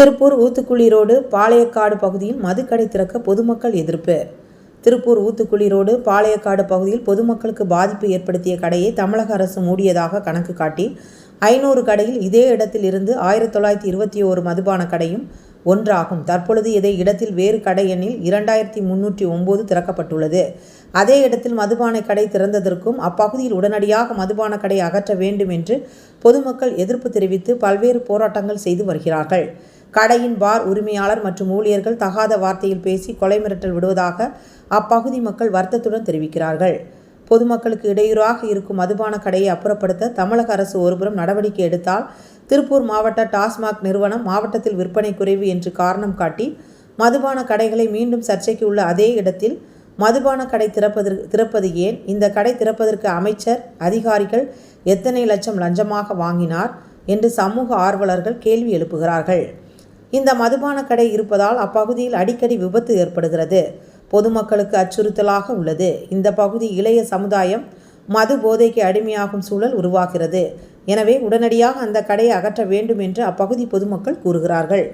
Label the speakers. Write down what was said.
Speaker 1: Tiruppur Uthukuli road Palayakkadu பகுதியில் மதுக்கடை திறக்க பொதுமக்கள் எதிர்ப்பு. திருப்பூர் ஊத்துக்குளி ரோடு பாளையக்காடு பகுதியில் பொதுமக்களுக்கு பாதிப்பு ஏற்படுத்திய கடையை தமிழக அரசு மூடியதாக கணக்கு காட்டி ஐநூறு கடையில் இதே இடத்தில் இருந்து ஆயிரத்தி தொள்ளாயிரத்தி இருபத்தி ஓரு மதுபான கடையும் ஒன்றாகும். தற்பொழுது இதே இடத்தில் வேறு கடை எண்ணில் இரண்டாயிரத்தி முன்னூற்றி ஒம்பது திறக்கப்பட்டுள்ளது. அதே இடத்தில் மதுபான கடை திறந்ததற்கும் அப்பகுதியில் உடனடியாக மதுபான கடை அகற்ற வேண்டும் என்று பொதுமக்கள் எதிர்ப்பு தெரிவித்து பல்வேறு போராட்டங்கள் செய்து வருகிறார்கள். கடையின் பார் உரிமையாளர் மற்றும் ஊழியர்கள் தகாத வார்த்தையில் பேசி கொலை மிரட்டல் விடுவதாக அப்பகுதி மக்கள் வருத்தத்துடன் தெரிவிக்கிறார்கள். பொதுமக்களுக்கு இடையூறாக இருக்கும் மதுபான கடையை அப்புறப்படுத்த தமிழக அரசு ஒருபுறம் நடவடிக்கை எடுத்தால் திருப்பூர் மாவட்ட டாஸ்மாக் நிறுவனம் மாவட்டத்தில் விற்பனை குறைவு என்று காரணம் காட்டி மதுபான கடைகளை மீண்டும் சர்ச்சைக்கு உள்ள அதே இடத்தில் மதுபான கடை திறப்பதற்கு திறப்பது ஏன்? இந்த கடை திறப்பதற்கு அமைச்சர் அதிகாரிகள் எத்தனை லட்சம் லஞ்சமாக வாங்கினார் என்று சமூக ஆர்வலர்கள் கேள்வி எழுப்புகிறார்கள். இந்த மதுபான கடை இருப்பதால் அப்பகுதியில் அடிக்கடி விபத்து ஏற்படுகிறது. பொதுமக்களுக்கு அச்சுறுத்தலாக உள்ளது. இந்த பகுதி இளைய சமுதாயம் மது போதைக்கு அடிமையாகும் சூழல் உருவாகிறது. எனவே உடனடியாக அந்த கடையை அகற்ற வேண்டும் என்று அப்பகுதி பொதுமக்கள் கூறுகிறார்கள்.